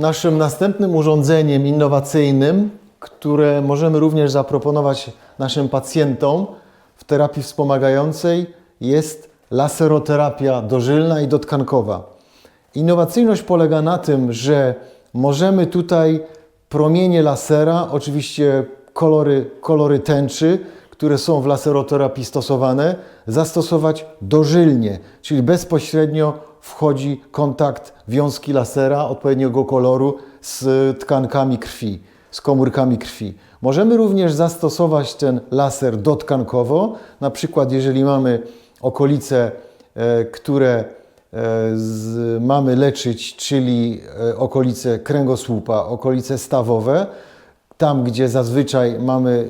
Naszym następnym urządzeniem innowacyjnym, które możemy również zaproponować naszym pacjentom w terapii wspomagającej, jest laseroterapia dożylna i dotkankowa. Innowacyjność polega na tym, że możemy tutaj promienie lasera, oczywiście kolory, kolory tęczy, które są w laseroterapii stosowane, zastosować dożylnie, czyli bezpośrednio wchodzi kontakt wiązki lasera odpowiedniego koloru z tkankami krwi, z komórkami krwi. Możemy również zastosować ten laser dotkankowo, na przykład jeżeli mamy okolice, e, które e, z, mamy leczyć, czyli e, okolice kręgosłupa, okolice stawowe, tam gdzie zazwyczaj mamy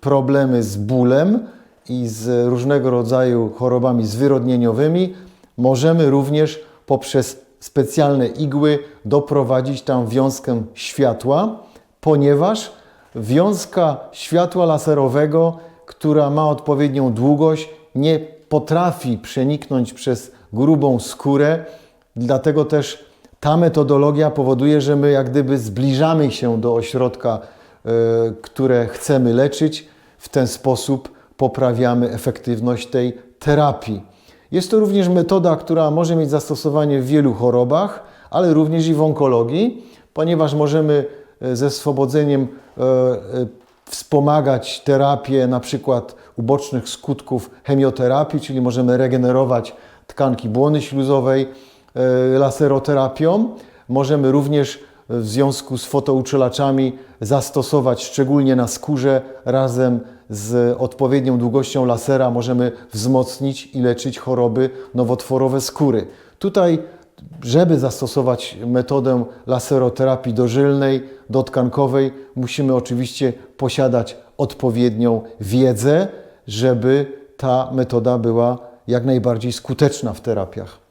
problemy z bólem i z różnego rodzaju chorobami zwyrodnieniowymi, możemy również poprzez specjalne igły doprowadzić tam wiązkę światła, ponieważ wiązka światła laserowego, która ma odpowiednią długość, nie potrafi przeniknąć przez grubą skórę, dlatego też ta metodologia powoduje, że my jak gdyby zbliżamy się do ośrodka, które chcemy leczyć. W ten sposób poprawiamy efektywność tej terapii. Jest to również metoda, która może mieć zastosowanie w wielu chorobach, ale również i w onkologii, ponieważ możemy e, ze swobodzeniem e, e, wspomagać terapię na przykład ubocznych skutków chemioterapii, czyli możemy regenerować tkanki błony śluzowej e, laseroterapią. Możemy również w związku z fotouczulaczami zastosować szczególnie na skórze razem z odpowiednią długością lasera możemy wzmocnić i leczyć choroby nowotworowe skóry. Tutaj żeby zastosować metodę laseroterapii dożylnej, dotkankowej, musimy oczywiście posiadać odpowiednią wiedzę, żeby ta metoda była jak najbardziej skuteczna w terapiach.